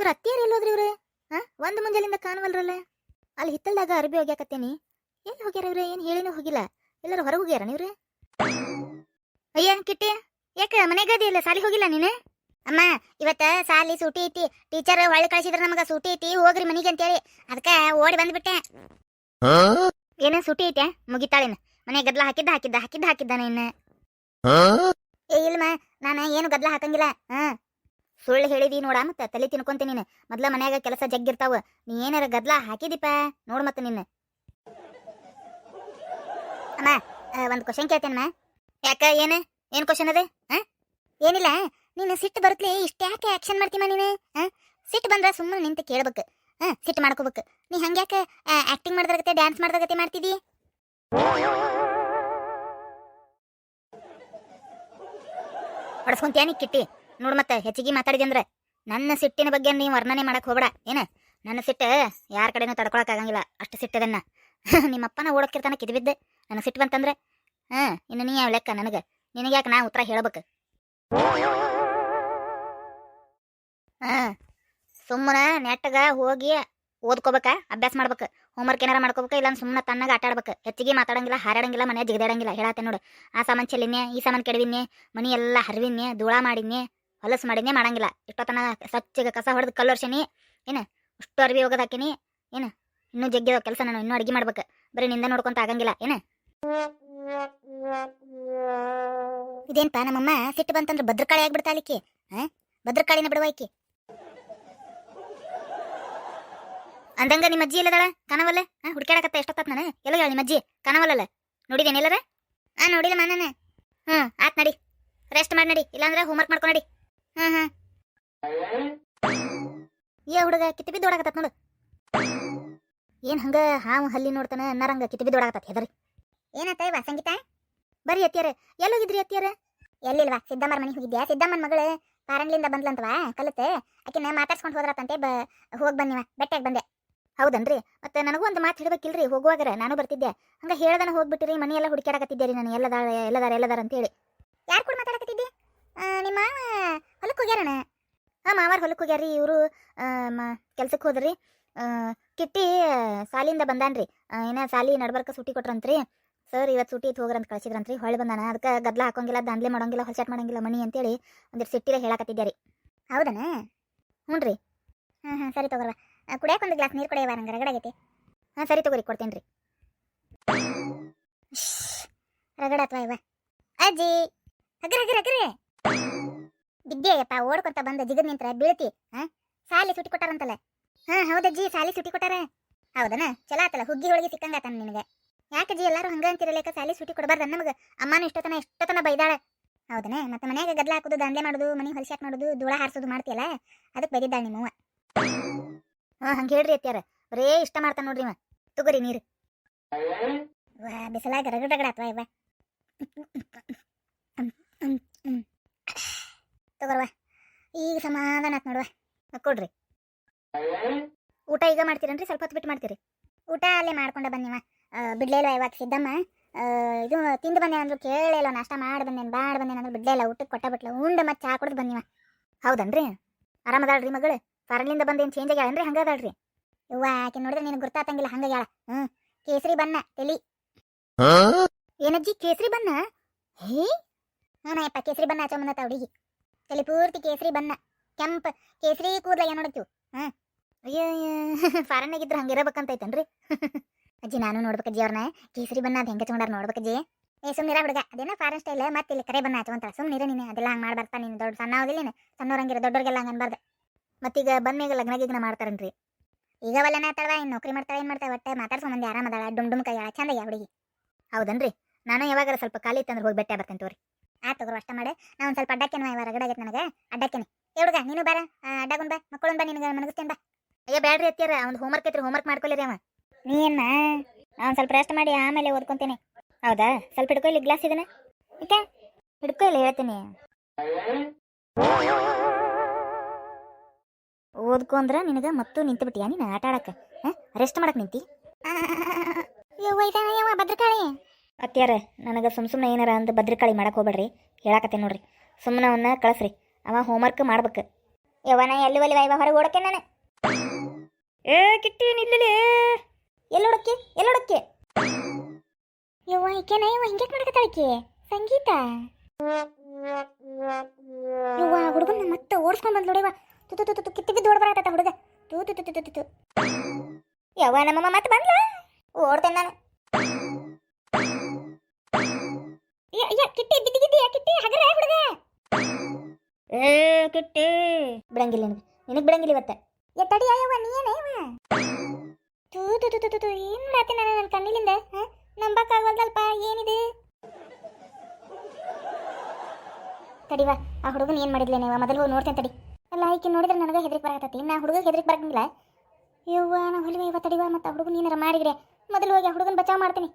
ಇವ್ರ ಅತ್ತಿಯರ್ ಎಲ್ಲೋದ್ರಿ ಇವ್ರೆ? ಹಾ ಒಂದು ಮುಂಜಾಲಿಂದ ಕಾಣವಲ್ರಲ್ಲ? ಅಲ್ಲಿ ಹಿತ್ತಲ್ದಾಗ ಅರ್ಬಿ ಹೋಗ್ಯಾಕತ್ತೇನಿ. ಎಲ್ಲಿ ಹೋಗ್ಯಾರ ಇವ್ರೆ? ಏನು ಹೇಳಿನೂ ಹೋಗಿಲ್ಲ. ಎಲ್ಲರೂ ಹೊರಗೆ ಹೋಗ್ಯಾರ ನೀವ್ರೆ? ಅಯ್ಯನ್ ಕಿಟ್ಟಿ ಯಾಕ ಮನೆಗದಿ ಅದಿಯಲ್ಲ ಸಾಲಿ ಹೋಗಿಲ್ಲ ನೀನು? ಅಮ್ಮ ಇವತ್ತ ಸಾಲಿ ಸೂಟಿ ಐತಿ. ಟೀಚರ್ ಹೊಳ್ಳಿ ಕಳಿಸಿದ್ರ ನಮಗ ಸೂಟಿ ಐತಿ. ಹೋಗ್ರಿ ಮನಿಗೆ ಅಂತೇಳಿ. ಅದಕ್ಕ ಓಡಿ ಬಂದ್ಬಿಟ್ಟೆ. ಏನ ಸೂಟಿ ಐತೆ ಮುಗಿತಾಳೇನ. ಮನೆ ಗದ್ಲ ಹಾಕಿದ್ದ ಹಾಕಿದ್ದ ಹಾಕಿದ್ದ ಹಾಕಿದ್ದಾನ ಇನ್ನ. ಏ ಇಲ್ಮ ನಾನು ಏನು ಗದ್ಲ ಹಾಕಂಗಿಲ್ಲ. ಹಾ? ಸುಳ್ಳು ಹೇಳಿದಿ ನೋಡ ಮತ್ತೆ ತಲೆ ತಿನ್ಕೊಂತೀನಿ ನೀನು. ಮೊದ್ಲ ಮನ್ಯಾಗ ಕೆಲಸ ಜಗ್ಗಿರ್ತಾವ. ನೀ ಏನಾರ ಗದ್ಲ ಹಾಕಿದಿಪ್ಪ ನೋಡ್ ಮತ್ತೆ ನಿನ್ನ. ಅಮ್ಮ ಒಂದು ಕ್ವಶನ್ ಕೇಳ್ತೇನಮ್ಮ ಯಾಕ, ಏನು? ಏನು ಕ್ವಶನ್ ಅದ? ಹಾ? ಏನಿಲ್ಲ. ನೀನು ಸಿಟ್ಟು ಬರುತ್ತಲಿ ಇಷ್ಟ ಯಾಕೆ ಆ್ಯಕ್ಷನ್ ಮಾಡ್ತೀಮ ನೀನು? ಹಾ? ಸಿಟ್ಟು ಬಂದ್ರೆ ಸುಮ್ಮನೆ ನಿಂತು ಕೇಳ್ಬೇಕು. ಹಾ, ಸಿಟ್ಟು ಮಾಡ್ಕೋಬೇಕು. ನೀ ಹಂಗ್ಯಾಕೆ ಆ್ಯಕ್ಟಿಂಗ್ ಮಾಡ್ದಾಗತ್ತೆ ಡ್ಯಾನ್ಸ್ ಮಾಡ್ದಾಗತ್ತೆ ಮಾಡ್ತಿದಿ? ನೀ ಕಿಟ್ಟಿ? ನೋಡ್ ಮತ್ತೆ, ಹೆಚ್ಚಿಗೆ ಮಾತಾಡಿದೆ ಅಂದ್ರೆ. ನನ್ನ ಸಿಟ್ಟಿನ ಬಗ್ಗೆ ನೀವು ವರ್ಣನೆ ಮಾಡಕ್ ಹೋಗ್ಬೇಡ. ಏನ? ನನ್ನ ಸಿಟ್ಟು ಯಾರ ಕಡೆನೂ ತಡ್ಕೊಳಕ್ ಆಗಂಗಿಲ್ಲ. ಅಷ್ಟು ಸಿಟ್ಟದನ್ನ ನಿಮ್ಮಪ್ಪನ ಓಡಕ್ಕಿರ್ತಾನೆ ಕಿದ್ಬಿದ್ದೆ. ನನ್ನ ಸಿಟ್ಟು ಬಂತಂದ್ರೆ? ಹಾ, ಇನ್ನು ನೀ ಲೆಕ್ಕ ನನಗೆ? ನಿನಗೆ ಯಾಕೆ ನಾ ಉತ್ತರ ಹೇಳ್ಬೇಕು? ಹಾ, ಸುಮ್ಮನೆ ನೆಟ್ಟಗ ಹೋಗಿ ಓದ್ಕೋಬೇಕ, ಅಭ್ಯಾಸ ಮಾಡ್ಬೇಕು. ಹೋಮ್ವರ್ಕ್ ಏನಾರ ಮಾಡ್ಕೋಬೇಕು ಇಲ್ಲ ಸುಮ್ಮನೆ ತಣ್ಣಗೆ ಆಟ ಆಡ್ಬೇಕು. ಹೆಚ್ಚಿಗೆ ಮಾತಾಡಂಗಿಲ್ಲ, ಹಾರಾಡಂಗಿಲ್ಲ ಮನೆ ಜಿಗದಾಡಂಗಿಲ್ಲ. ಹೇಳತ್ತೆ ನೋಡು. ಆ ಸಾಮಾನ್ ಚೆಲ್ಲಿನಿ ಈ ಸಾಮಾನ್ ಕೆಡವಿನೇ ಮನಿ ಎಲ್ಲ ಹರಿವಿನ್ನೆ ಧೂಳ ಮಾಡಿನ್ನೆ ಹೊಲಸು ಮಾಡಿನೇ ಮಾಡಂಗಿಲ್ಲ. ಇಷ್ಟೊತ್ತನ ಸ್ವಚ್ಛಗೆ ಕಸ ಹೊಡೆದು ಕಲ್ಲೊರ್ಸಿನಿ. ಏನು? ಅಷ್ಟು ಅರ್ವಿ ಹೋಗೋದು ಹಾಕಿನಿ. ಏನು? ಇನ್ನೂ ಜಗ್ಗಿದ ಕೆಲಸ ನಾನು, ಇನ್ನೂ ಅಡಿಗೆ ಮಾಡ್ಬೇಕು. ಬರೀ ನಿಂದ ನೋಡ್ಕೊಂತ ಆಗಂಗಿಲ್ಲ. ಏನು? ಇದೇನ್ಪ ನಮ್ಮಮ್ಮ ಸಿಟ್ಟು ಬಂತಂದ್ರೆ ಭದ್ರಕಾಳಿ ಆಗ್ಬಿಡ್ತಾಳಿಕ್ಕಿ ಹಾ ಭದ್ರಕಾಳಿನ ಬಿಡುವ ಈಕಿ. ಅಂದಂಗ ನಿಮ್ಮ ಅಜ್ಜಿ ಎಲ್ಲದಾಳ? ಕಾಣವಲ್ಲ ಹಾ ಹುಡ್ಕ್ಯಾಡಕತ್ತ ಎಷ್ಟೊತ್ತ ನಾನು? ಎಲ್ಲ ಹೇಳಿ ನಿಮ್ಮ ಅಜ್ಜಿ. ಕಾಣವಲ್ಲಲ್ಲ ನೋಡಿದೇನಿಲ್ಲರ ಹಾ ನೋಡಿಲ್ಲ ಮಾನನೆ ಹ್ಞೂ ಆತ್ ನಡಿ. ರೆಸ್ಟ್ ಮಾಡಿ ನಡಿ. ಇಲ್ಲಾಂದ್ರೆ ಹೋಮ್ವರ್ಕ್ ಮಾಡ್ಕೊ ನಡಿ ಹ್ಮ್ ಹ್ಮ್ ಏ ಹುಡುಗ ಕಿತ್ತಿ ಬಿದ್ದು ಓಡಾಕತ್ತ ನೋಡು. ಏನ್ ಹಂಗ ಹಾವು ಹಲ್ಲಿ ನೋಡ್ತಾನ ಅನ್ನರಂಗ ಕಿತ್ತಿ ಬಿದ್ದು ಓಡಾಕತ್ತ ಹೆದರಿ ಏನತ್ತ ಇವ ಸಂಗೀತ? ಬರ್ರಿ ಎತ್ತಿಯರ ಎಲ್ಲೋಗಿದ್ರಿ ಎತ್ತಿಯರ ಎಲ್ಲಿಲ್ವಾ? ಸಿದ್ದಮ್ಮರ ಮನೆಗೆ ಹೋಗಿದ್ಯಾ? ಸಿದ್ದಮ್ಮನ ಮಗಳು ಪಾರಂಗ್ಲಿಂದ ಬಂದ್ಲಂತವಾ ಕಲತೆ ಆಕಿನ ಮಾತಾಡ್ಸ್ಕೊಂಡು ಹೋದ್ರತಂತೆ ಬ ಹೋಗಿ ಬಂದಿವ ಬೆಟ್ಟಾಗಿ ಬಂದೆ. ಹೌದನ್ರಿ. ಮತ್ತೆ ನನಗೂ ಒಂದು ಮಾತು ಹಿಡಬೇಕಿಲ್ರಿ ಹೋಗುವಾಗರ ನಾನು ಬರ್ತಿದ್ದೆ. ಹಂಗ ಹೇಳ್ದನ ಹೋಗ್ಬಿಟ್ಟಿರಿ ಮನೆ ಎಲ್ಲ ಹುಡುಕ್ಯಾಡಕತ್ತಿದ್ದೆ ರೀ ನಾನು ಎಲ್ಲದಾರ ಎಲ್ಲದಾರ ಎಲ್ಲದಾರ ಅಂತೇಳಿ. ಯಾರು ಕೂಡ ಮಾತಾಡಕತ್ತಿದ್ದಿ? ನಿಮ್ಮ ಹೊಲಕ್ಕೆ ಹೋಗ್ಯಾರಣ? ಹಾಂ, ಮಾವಾರ ಹೊಲಕ್ಕೆ ಹೋಗ್ಯಾರಿ ಇವರು ಕೆಲ್ಸಕ್ಕೆ ಹೋದ್ರಿ. ಕಿಟ್ಟಿ ಸಾಲಿಂದ ಬಂದಾನ್ರಿ. ಏನ ಸಾಲಿ ನಡ್ಬರ್ಕ ಸೂಟಿ ಕೊಟ್ರಂತ್ರಿ. ಸರ್ ಇವತ್ತು ಸೂಟಿ ಇತ್ತು ಹೋಗ್ರಂತ ಕಳ್ಸಿದ್ರಂತ್ರಿ, ಹೊಳೆ ಬಂದಾನ. ಅದಕ್ಕೆ ಗದ್ಲ ಹಾಕೋಂಗಿಲ್ಲ ದಾಂದ್ಲೆ ಮಾಡೋಂಗಿಲ್ಲ ಹೊಲ್ಚಾಟ್ ಮಾಡೋಂಗಿಲ್ಲ ಮಣಿ ಅಂತೇಳಿ ಒಂದಿಟ್ಟು ಸಿಟ್ಟಿರ ಹೇಳಕತ್ತಿದ್ದೆ ರೀ ಹೌದನ? ಹ್ಞೂ ರೀ ಹಾಂ ಹಾಂ, ಸರಿ ತಗೋರ್ವ. ಕುಡಿಯಾಕ ಒಂದು ಗ್ಲಾಸ್ ನೀರು ಕುಡಿಯವ ನಂಗೆ ರಗಡಾಗೈತಿ ಹಾಂ, ಸರಿ ತಗೋರಿ ಕೊಡ್ತೇನೆ ರೀ ರಗಡ ಅಥವಾ ಇವ? ಅಜ್ಜಿ, ಹಗ್ರ ಹಗ್ರ ಹಗ್ರ. ಬಿದ್ದೆಯಪ್ಪ ಓಡ್ಕೊಂತ ಬಂದ ಜಿಗದ್ ನಿಂತ್ರ ಬೀಳ್ತಿ ಹಾ ಸಾಲಿ ಸುಟ್ಟಿ ಕೊಟ್ಟಾರಂತಲ್ಲ. ಹಾ ಹೌದಜ್ಜಿ ಸಾಲಿ ಸುಟ್ಟಿ ಕೊಟ್ಟಾರ. ಹೌದನ? ಚಲೋ ಆತಲ್ಲ, ಹುಗ್ಗಿ ಹೋಳಿಗೆ ಸಿಕ್ಕಂಗಾತನ ನಿನಗೆ. ಯಾಕಜ್ಜಿ ಎಲ್ಲಾರು ಹಂಗ ಅಂತಿರಲೇಕ ಸಾಲಿ ಸುಟ್ಟಿ ಕೊಡಬಾರ್ದ ನಮಗೆ ಅಮ್ಮನ ಇಷ್ಟತನ ಎಷ್ಟತನ ಬೈದಾಳೆ. ಹೌದನ? ಮತ್ತೆ ಮನ್ಯಾಗ ಗದ್ಲ ಹಾಕೋದು, ದಂಧೆ ಮಾಡೋದು ಮನಿ ಹೊಲ್ಸಾಕ್ ಮಾಡೋದು, ಧೂಳ ಹಾರಿಸೋದು ಮಾಡ್ತಿಯಲ್ಲ? ಅದಕ್ಕೆ ಬೈದಿದ್ದಾಳ ನಿಮ್ಮವ ಹಾ, ಹಂಗೆ ಹೇಳ್ರಿ ಅತ್ಯಾರ ಬರೇ ಇಷ್ಟ ಮಾಡ್ತಾನ ನೋಡ್ರಿ ಇವ. ತಗೋರಿ ನೀರು. ವಾ, ಬಿಸಲಾಗ ರಗಡ ರಗಡ ಅಥವಾ ಇವ. ತಗೋರ್ವ. ಈಗ ಸಮಾಧಾನ ಆತ್ ನೋಡುವ. ಕೊಡ್ರಿ. ಊಟ ಈಗ ಮಾಡ್ತೀರನ್ರಿ? ಸ್ವಲ್ಪ ಹೊತ್ತು ಬಿಟ್ಟು ಮಾಡ್ತೀರಿ. ಊಟ ಅಲ್ಲೇ ಮಾಡ್ಕೊಂಡ ಬಂದಿವ ಬಿಡ್ಲೇ ಇಲ್ಲ ಇವಾಗ ಸಿದ್ದಮ್ಮ? ಇದು ತಿಂದು ಬಂದೆ ಅಂದ್ರು ಕೇಳೇ ಇಲ್ಲ ನಾಷ್ಟ ಮಾಡಿ ಬಂದೇನು ಬಾಡ್ ಬಂದೇನು ಅಂದ್ರೆ ಬಿಡ್ಲೇ ಇಲ್ಲ ಊಟಕ್ಕೆ ಕೊಟ್ಟ ಬಿಟ್ಲ. ಉಂಡ ಮತ್ತೆ ಚಾ ಕುಡ್ದು ಬಂದಿವ ಹೌದನ್ರಿ? ಆರಾಮದಾಳ್ರಿ ಮಗಳು? ಫಾರನ್ಲಿಂದ ಬಂದೇನು ಚೇಂಜ್ ಆಗ್ಯಾಳನ್ರಿ? ಹಂಗ ಅದಾಳ್ರಿ ಇವ್ವ ಆಕೆ ನೋಡಿದ್ರೆ ನಿನಗೆ ಗುರ್ತಾತಂಗಿಲ್ಲ ಹಂಗಾಗ್ಯಾಳ. ಹ್ಞೂ. ಕೇಸರಿ ಬಣ್ಣ ತಲಿ. ಏನಜ್ಜಿ? ಕೇಸರಿ ಬಣ್ಣ? ಹೇ? ಹಾನಯ್ಯಪ್ಪ ಕೇಸರಿ ಬಣ್ಣ ಬಂದತ್ತ ಹುಡುಗಿ. ತಲೆ ಪೂರ್ತಿ ಕೇಸರಿ ಬಣ್ಣ, ಕೆಂಪ ಕೇಸರಿ ಕೂದಲ ಏನು ನೋಡತ್ತೀವಿ ಅಯ್ಯೋ ಅಯ್ಯೋ ಫಾರನ್ನಾಗಿದ್ರೆ ಹಂಗೆ ಇರಬೇಕಂತೈತನ್ರಿ ಅಜ್ಜಿ, ನಾನು ನೋಡ್ಬೇಕಜ್ಜಿ ಅವ್ರನ್ನ ಕೇಸರಿ ಬಣ್ಣ ಅದು ಹೆಂಗೆ ಹಚ್ಕೊಂಡಾರ ನೋಡ್ಬೇಕಜ್ಜಿ ಏ ಸುಮ್ಮನಿರ ಹುಡುಗ. ಅದೇನೋ ಫಾರೆನ್ ಸ್ಟೈಲ್ ಮತ್ತೆ ಇಲ್ಲಿ ಕರೆ ಬಣ್ಣ ಹಚ್ಕೊಂತಾಳ. ಸುಮ್ಮನಿರ ನೀನು. ಅದೆಲ್ಲ ಹಂಗೆ ಮಾಡ್ಬಾರ್ದ ನೀನು. ದೊಡ್ಡ ಸಣ್ಣ ಹೋಗಿಲ್ಲ ನೀನು ಸಣ್ಣವ್ರಂಗಿರ, ದೊಡ್ಡವ್ರಿಗೆಲ್ಲ ಹಂಗೆ ಅನ್ಬಾರ್ದು. ಮತ್ತೀಗ ಬಂದ್ಮೇಲೆ ಲಗ್ನ ಗಿಗ್ನ ಮಾಡ್ತಾರನ್ರಿ? ಈಗ ಒಳ್ಳೆನ ಆತಾಳ ಏನು ನೌಕರಿ ಮಾಡ್ತಾಳ ಏನು ಮಾಡ್ತಾಳೆ ಒಟ್ಟೆ ಮಾತಾಡ್ಸೋ ಮಂದಿ ಆರಾಮದಾಳ ಡುಮ್ ಡುಮ್ ಕೈ ಚಂದ ಹುಡುಗಿ. ಹೌದನ್ರಿ? ನಾನು ಯಾವಾಗಾರ ಸ್ವಲ್ಪ ಖಾಲಿ ಇತ್ತಂದ್ರೆ ಹೋಗಿ ಬೆಟ್ಟೆ ಬರ್ತೇನೆ ತೋರಿ. ಆ ತಗೋರು ಅಷ್ಟ ಮಾಡಿ. ನಾ ಒಂದು ಸ್ವಲ್ಪ ಅಡ್ಡಕ್ಕೇನು ಇವ ರಗಡಾಗೈತೆ ನನಗೆ. ಅಡ್ಡಕ್ಕೇನೆ. ಏ ಹುಡುಗ ನೀನು ಬಾರ. ಅಡ್ಡಗೊಂಡ್ ಬಾ ಮಕ್ಕಳು ಬಾ ನಿನಗೆ ಮನಗಿಸ್ತೇನೆ ಬಾ. ಅಯ್ಯ ಬೇಡ್ರಿ ಅತ್ತಿಯಾರ ಅವ್ನು ಹೋಮ್ವರ್ಕ್ ಐತ್ರಿ ಹೋಮ್ವರ್ಕ್ ಮಾಡ್ಕೊಲಿರಿ ಅವ. ನೀನ ನಾನು ಸ್ವಲ್ಪ ರೆಸ್ಟ್ ಮಾಡಿ ಆಮೇಲೆ ಓದ್ಕೊಂತೇನೆ. ಹೌದಾ? ಸ್ವಲ್ಪ ಹಿಡ್ಕೊ ಇಲ್ಲಿ ಗ್ಲಾಸ್ ಇದನ್ನ. ಓಕೆ ಹಿಡ್ಕೊ ಇಲ್ಲಿ ಹೇಳ್ತೀನಿ. ಓದ್ಕೊಂಡ್ರೆ ನಿನಗೆ ಮತ್ತು ನಿಂತು ಬಿಟ್ಟಿಯಾ ನೀನು ಆಟ ಆಡಕ್ಕೆ? ರೆಸ್ಟ್ ಮಾಡಕ್ಕೆ ನಿಂತಿ ಯವ್ವ ಇದಾನ ಯವ್ವ ಭದ್ರಕಾಳಿ ಅತ್ಯಾರ ನನಗೆ ಸುಮ್ ಸುಮ್ಮನೆ ಏನಾರ ಅಂತ ಭದ್ರಕಾಳಿ ಮಾಡಕ್ಕೆ ಹೋಗ್ಬೇಡ್ರಿ ಹೇಳಾಕತ್ತೆ ನೋಡ್ರಿ. ಸುಮ್ಮನೆ ಅವನ್ನ ಕಳಿಸ್ರಿ, ಅವ ಹೋಮ್ವರ್ಕ್ ಮಾಡ್ಬೇಕು. ಯವನ ಎಲ್ಲಿ ಒಲಿ ವೈವ ಹೊರಗೆ ಓಡಕ್ಕೆ ನಾನು? ಏ, ಕಿಟ್ಟಿ, ನಿಲ್ಲಲೇ ಎಲ್ಲೋಡಕ್ಕೆ ಎಲ್ಲೋಡಕ್ಕೆ ಯವ್ವ ಈಕೆನ ಯವ್ವ ಹಿಂಗೆ ಮಾಡಕತ್ತಾಳಕ್ಕೆ ಸಂಗೀತ? ಯವ ಹುಡುಗನ ಮತ್ತೆ ಓಡಿಸ್ಕೊಂಡ್ ಬಂದ್ ನೋಡಿವ ತು ತು ತು ತು ಕಿತ್ತಿ ಬಿದ್ದು ಓಡ್ ಬರತ್ತ ಹುಡುಗ. ತು ತು ತು ತು ತು ನಮ್ಮಮ್ಮ ಮತ್ತೆ ಬಂದ್ಲ? ಓಡ್ತೇನೆ ನಾನು. ಕಿಟ್ಟಿ ಬಿದ್ದಿಗಿದ್ದೀಯ ಕಿಟ್ಟಿ ಹಗರ ಹುಡುಗ ಏ ಕಿಟ್ಟಿ. ಬಿಡಂಗಿಲ್ಲ ನಿನಗೆ. ನಿನಗೆ ಬಿಡಂಗಿಲ್ಲ ಇವತ್ತೆ. ಎ ತಡಿ ಅಯ್ಯವ್ವ ನೀನೇ ಯವ್ವ ತೂ ತು ತು ತು ತು ತು ಏನು ಮಾಡತ್ತೆ ನಾನು ನನ್ನ ಕಣ್ಣಿಲಿಂದ ಹಾಂ? ನಂಬಕ್ಕಾಗಲ್ದಲ್ಪ ಏನಿದೆ? ತಡಿವಾ ಆ ಹುಡುಗನ ಏನು ಮಾಡಿದ್ಲೇನೇವ ಮೊದಲು ಹೋಗಿ ನೋಡ್ತೇನೆ ತಡಿ. ಅಲ್ಲ ಈಕೆ ನೋಡಿದ್ರೆ ನನಗೆ ಹೆದರಿಕೆ ಬರಕತ್ತೈತಿ. ನಾ ಹುಡುಗ ಹೆದರಿಕೆ ಬರಂಗಿಲ್ಲ. ಯವ್ವ ನಾ ಹೊಲಿವೆ ಇವ ತಡಿವಾ ಮತ್ತು ಆ ಹುಡುಗನ ಏನಾರ ಮಾಡಿದ್ರೆ ಮೊದಲು ಹೋಗಿ ಆ ಹುಡುಗನ ಬಚಾವ್ ಮಾಡ್ತೀನಿ.